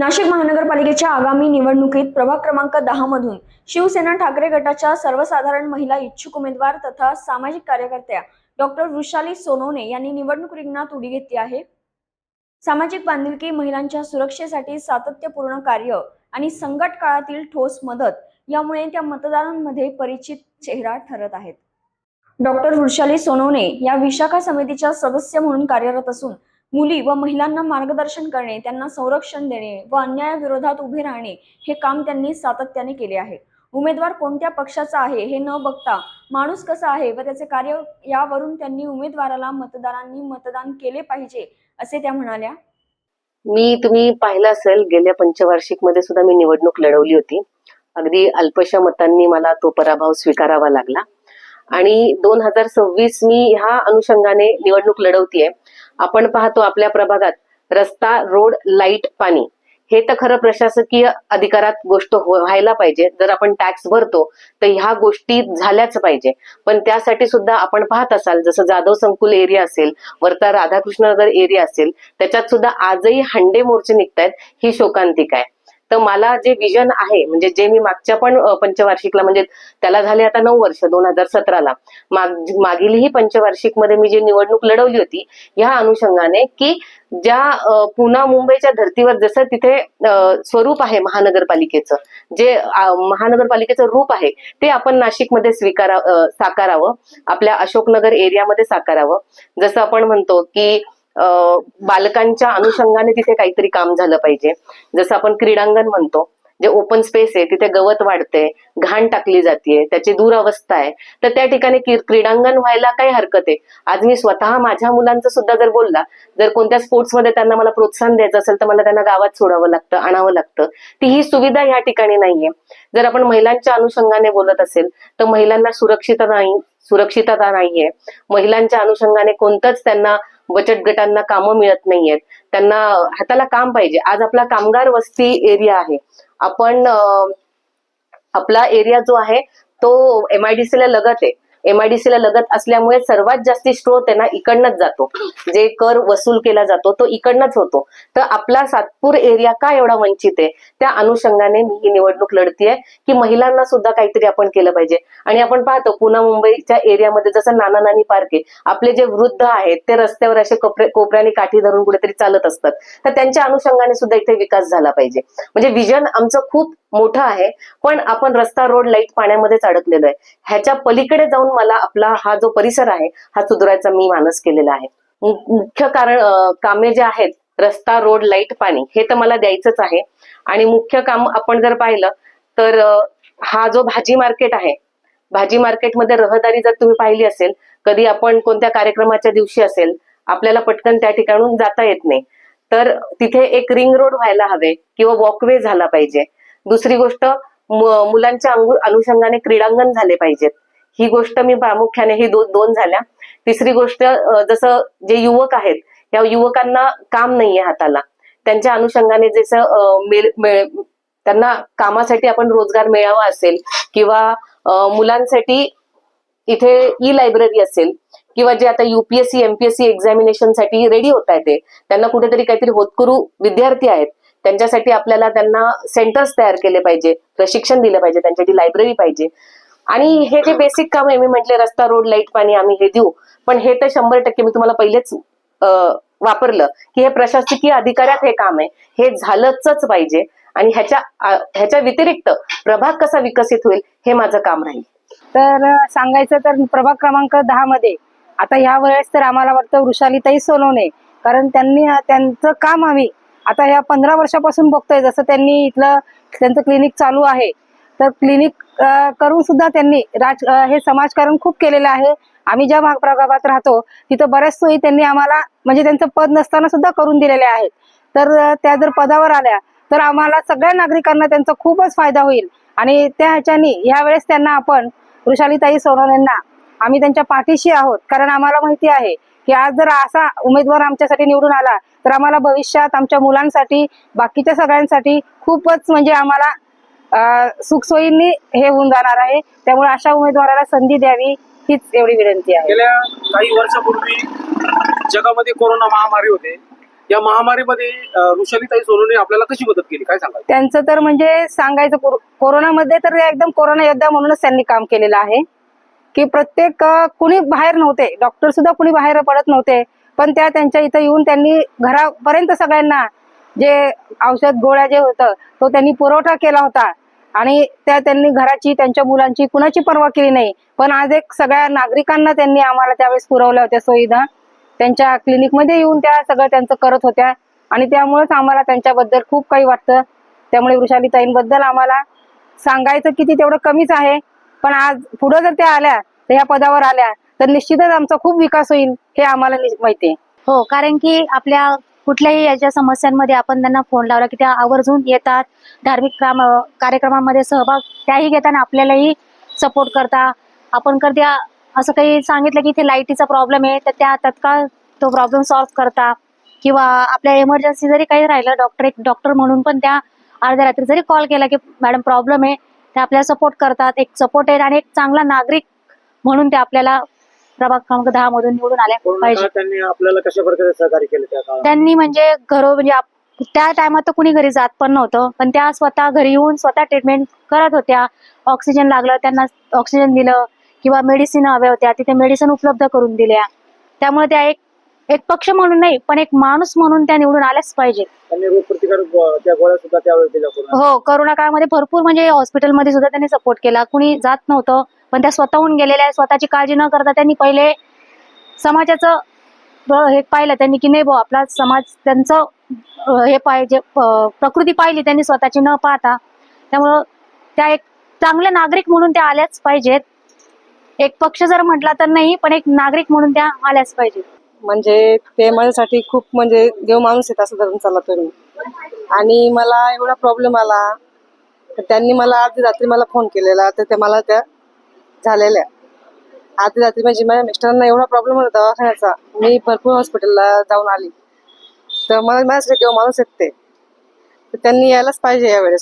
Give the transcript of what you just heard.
नाशिक महानगरपालिकेच्या आगामी निवडणुकीत प्रभाग क्रमांक दहा मधून शिवसेना ठाकरे गटाच्या सर्वसाधारण महिला इच्छुक उमेदवार तथा सामाजिक कार्यकर्त्या डॉक्टर वृषाली सोनवणे यांनी निवडणूक रिंगणात उडी घेतली आहे. सामाजिक बांधिलकी महिलांच्या सुरक्षेसाठी सातत्यपूर्ण कार्य आणि संकट काळातील ठोस मदत यामुळे त्या मतदारांमध्ये परिचित चेहरा ठरत आहेत. डॉक्टर वृषाली सोनवणे या विशाखा समितीच्या सदस्य म्हणून कार्यरत असून मुली व महिलांना मार्गदर्शन करणे त्यांना संरक्षण देणे व अन्यायाविरोधात उभे राहणे हे काम त्यांनी सातत्याने केले आहे. उमेदवार कोणत्या पक्षाचा आहे हे न बघता माणूस कसा आहे व त्याचे कार्य यावरून त्यांनी उमेदवाराला मतदारांनी मतदान केले पाहिजे असे त्या म्हणाल्या. मी तुम्ही पाहिलं असेल गेल्या पंचवार्षिकमध्ये सुद्धा मी निवडणूक लढवली होती. अगदी अल्पशा मतांनी मला तो पराभव स्वीकारावा लागला. आणि दोन हजार सव्वीस मी ह्या अनुषंगाने निवडणूक लढवतीये. आपण पाहतो आपल्या प्रभागात रस्ता रोड लाइट पाणी. हे तर खरं प्रशासकीय अधिकारात गोष्ट हो-, व्हायला पाहिजे. जर आपण टॅक्स भरतो तर ह्या गोष्टी झाल्याच पाहिजे. पण त्यासाठी सुद्धा आपण पाहत असाल जसं जाधव संकुल एरिया असेल वर्धा राधाकृष्णनगर एरिया असेल त्याच्यात सुद्धा आजही हंडे मोर्चे निघतायत ही शोकांतिका आहे. तर मला जे विजन आहे म्हणजे जे मी मागच्या पण पंचवार्षिकला म्हणजे त्याला झाले आता नऊ वर्ष दोन हजार सतराला. मागीलही पंचवार्षिकमध्ये मी जी निवडणूक लढवली होती ह्या अनुषंगाने की ज्या पुन्हा मुंबईच्या धर्तीवर जसं तिथे स्वरूप आहे महानगरपालिकेचं जे महानगरपालिकेचं रूप आहे ते आपण नाशिकमध्ये स्वीकारा साकारावं आपल्या अशोकनगर एरियामध्ये साकारावं. जसं आपण म्हणतो की बालकांच्या अनुषंगाने तिथे काहीतरी काम झालं पाहिजे. जसं आपण क्रीडांगण म्हणतो जे ओपन स्पेस आहे तिथे गवत वाढते घाण टाकली जाते त्याची दुरावस्था आहे. तर त्या ठिकाणी क्रीडांगण व्हायला काही हरकत आहे. आज मी स्वतः माझ्या मुलांचं सुद्धा जर बोलला जर कोणत्या स्पोर्ट्समध्ये त्यांना मला प्रोत्साहन द्यायचं असेल तर मला त्यांना गावात सोडावं लागतं आणावं लागतं. ती ही सुविधा या ठिकाणी नाहीये. जर आपण महिलांच्या अनुषंगाने बोलत असेल तर महिलांना सुरक्षितता नाही सुरक्षितता नाहीये. महिलांच्या अनुषंगाने कोणतंच त्यांना बचत गटांना कामं मिळत नाहीयेत. त्यांना हाताला काम पाहिजे. आज आपला कामगार वस्ती एरिया आहे. आपण आपला एरिया जो आहे तो एमआयडीसी ला लगत आहे. एमआयडीसी ला लगत असल्यामुळे सर्वात जास्ती स्त्रोत आहे ना इकडनंच जातो. जे कर वसूल केला जातो तो इकडनंच होतो. तर आपला सातपूर एरिया का एवढा वंचित आहे? त्या अनुषंगाने मी ही निवडणूक लढतीये की महिलांना सुद्धा काहीतरी आपण केलं पाहिजे. आणि आपण पाहतो पुन्हा मुंबईच्या एरियामध्ये जसं नाना नानी पार्क आहे आपले जे वृद्ध आहेत ते रस्त्यावर असे कोपऱ्याने काठी धरून कुठेतरी चालत असतात. तर त्यांच्या अनुषंगाने सुद्धा इथे विकास झाला पाहिजे. म्हणजे विजन आमचं खूप मोठं आहे पण आपण रस्ता रोड लाइट पाण्यामध्येच अडकलेलो आहे. ह्याच्या पलीकडे जाऊन मला आपला हा जो परिसर आहे हा सुधारायचा मी मानस केलेला आहे. मुख्य कारण कामे जे आहेत रस्ता रोड लाइट पाणी हे तर मला द्यायचंच आहे. आणि मुख्य काम आपण जर पाहिलं तर हा जो भाजी मार्केट आहे भाजी मार्केटमध्ये रहदारी जर तुम्ही पाहिली असेल कधी आपण कोणत्या कार्यक्रमाच्या दिवशी असेल आपल्याला पटकन त्या ठिकाणून जाता येत नाही. तर तिथे एक रिंग रोड व्हायला हवे किंवा वॉकवे झाला पाहिजे. दुसरी गोष्ट मुलांच्या अनुषंगाने क्रीडांगण झाले पाहिजेत. ही गोष्ट मी प्रामुख्याने ही दो, दोन झाल्या. तिसरी गोष्ट जसं जे युवक आहेत या युवकांना काम नाहीये हाताला. त्यांच्या अनुषंगाने जसं त्यांना कामासाठी आपण रोजगार मिळावा असेल किंवा मुलांसाठी इथे ई लायब्ररी असेल किंवा जे आता युपीएससी एमपीएससी एक्झामिनेशनसाठी रेडी होत आहेत ते, त्यांना कुठेतरी काहीतरी होतकरू विद्यार्थी आहेत त्यांच्यासाठी आपल्याला त्यांना सेंटर्स तयार केले पाहिजे प्रशिक्षण दिलं पाहिजे त्यांच्यासाठी लायब्ररी पाहिजे. आणि हे जे बेसिक काम आहे मी म्हटले रस्ता रोड लाइट पाणी आम्ही हे देऊ. पण हे तर शंभर टक्के मी तुम्हाला पहिलेच वापरलं की हे प्रशासकीय अधिकाऱ्यात हे काम आहे. हे झालंच पाहिजे. आणि ह्याच्या ह्याच्या व्यतिरिक्त प्रभाग कसा विकसित होईल हे माझं काम राहील. तर सांगायचं तर प्रभाग क्रमांक दहा मध्ये आता ह्या वेळेस तर आम्हाला वाटतं वृषालीताई सोनवणे कारण त्यांनी त्यांचं काम आम्ही आता ह्या पंधरा वर्षापासून बघतोय जसं त्यांनी इथलं त्यांचं क्लिनिक चालू आहे. तर क्लिनिक करून सुद्धा त्यांनी राज हे समाजकारण खूप केलेलं आहे. आम्ही ज्या भाग प्रभागात राहतो तिथं बऱ्याच सोयी त्यांनी आम्हाला म्हणजे त्यांचं पद नसताना सुद्धा करून दिलेले आहेत. तर त्या जर पदावर आल्या तर आम्हाला सगळ्या नागरिकांना त्यांचा खूपच फायदा होईल. आणि त्या ह्याच्यानी ह्यावेळेस त्यांना आपण वृषालीताई सोनवणेंना आम्ही त्यांच्या पाठीशी आहोत. कारण आम्हाला माहिती आहे की आज जर असा उमेदवार आमच्यासाठी निवडून आला तर आम्हाला भविष्यात आमच्या मुलांसाठी बाकीच्या सगळ्यांसाठी खूपच म्हणजे आम्हाला सुखसोयींनी हे होऊन जाणार आहे. त्यामुळे अशा उमेदवाराला संधी द्यावी हीच एवढी विनंती आहे. गेल्या काही वर्षापूर्वी जगामध्ये कोरोना महामारी होते. या महामारीमध्ये ऋषालीताई सोनूने आपल्याला कशी मदत केली? काय सांगाल? त्यांचं तर म्हणजे सांगायचं कोरो- कोरोनामध्ये तर एकदम कोरोना योद्धा म्हणूनच त्यांनी काम केलेलं आहे. की प्रत्येक कुणी बाहेर नव्हते. डॉक्टर सुद्धा कुणी बाहेर पडत नव्हते. पण त्या त्यांच्या इथं येऊन त्यांनी घरापर्यंत सगळ्यांना जे औषध गोळ्या जे होतं तो त्यांनी पुरवठा केला होता. आणि त्या त्यांनी घराची त्यांच्या मुलांची कुणाची पर्वा केली नाही. पण आज एक सगळ्या नागरिकांना त्यांनी आम्हाला त्यावेळेस पुरवल्या होत्या सुविधा त्यांच्या क्लिनिकमध्ये येऊन त्या सगळं त्यांचं करत होत्या. आणि त्यामुळेच आम्हाला त्यांच्याबद्दल खूप काही वाटतं. त्यामुळे वृषालीताईंबद्दल आम्हाला सांगायचं किती तेवढं कमीच आहे. पण आज पुढे जर त्या आल्या तर या पदावर आल्या तर निश्चितच आमचा खूप विकास होईल हे आम्हाला माहिती आहे. हो कारण की आपल्या कुठल्याही याच्या समस्यांमध्ये आपण त्यांना फोन लावला की त्या आवर्जून येतात. धार्मिक काम सहभाग त्याही घेताना आपल्यालाही सपोर्ट करता. आपण कधी असं काही सांगितलं की इथे लाईटीचा प्रॉब्लेम आहे तर त्या तत्काळ तो प्रॉब्लेम सॉल्व्ह करता. किंवा आपल्या इमर्जन्सी जरी काही राहिलं डॉक्टर एक डॉक्टर म्हणून पण त्या अर्ध्या रात्री जरी कॉल केला की मॅडम प्रॉब्लेम आहे. ते आपल्याला सपोर्ट करतात. एक सपोर्ट आहे आणि एक चांगला नागरिक म्हणून ते आपल्याला प्रभाग क्रमांक दहा मधून निवडून आल्या पाहिजे. त्यांनी आपल्याला कशा प्रकारे सहकार्य केलं त्या काळात त्यांनी म्हणजे घरो म्हणजे आप- त्या टायमात तर कुणी घरी जात पण नव्हतं. पण त्या स्वतः घरी येऊन स्वतः ट्रीटमेंट करत होत्या. ऑक्सिजन लागलं त्यांना ऑक्सिजन दिलं किंवा मेडिसिन हव्या होत्या. तिथे मेडिसिन उपलब्ध करून दिल्या. त्यामुळे त्या एक एक पक्ष म्हणून नाही पण एक माणूस म्हणून त्या निवडून आल्याच पाहिजे त्यांनी रोगप्रतिकारक गो- त्या गोळ्या सुद्धा त्यावेळेस दिल्या कोरोना हो करोना काळामध्ये भरपूर म्हणजे हॉस्पिटलमध्ये सुद्धा त्यांनी सपोर्ट केला. कुणी जात नव्हतं पण त्या स्वतःहून गेलेल्या स्वतःची काळजी न करता त्यांनी पहिले समाजाचं ब- हे पाहिलं त्यांनी की नाही भाऊ आपला समाज त्यांचं अं, हे पाहिजे प- प्रकृती पाहिली त्यांनी स्वतःची न पाहता. त्यामुळं त्या एक चांगले नागरिक म्हणून त्या आल्याच पाहिजेत. एक पक्ष जर म्हटला तर नाही पण एक नागरिक म्हणून त्या आल्याच पाहिजेत. म्हणजे ते माझ्यासाठी खूप म्हणजे देव माणूस आहेत असं धरून चालला तुम्ही आणि मला एवढा प्रॉब्लेम आला तर त्यांनी मला अर्धी रात्री मला फोन केलेला तर ते मला त्या झालेल्या. अर्धी रात्री म्हणजे माझ्या मिस्टरांना एवढा प्रॉब्लेम होता दवाखान्याचा मी भरपूर हॉस्पिटलला जाऊन आली. तर मला माझ्यासाठी देव माणूस आहेत ते. तर त्यांनी यायलाच पाहिजे यावेळेस.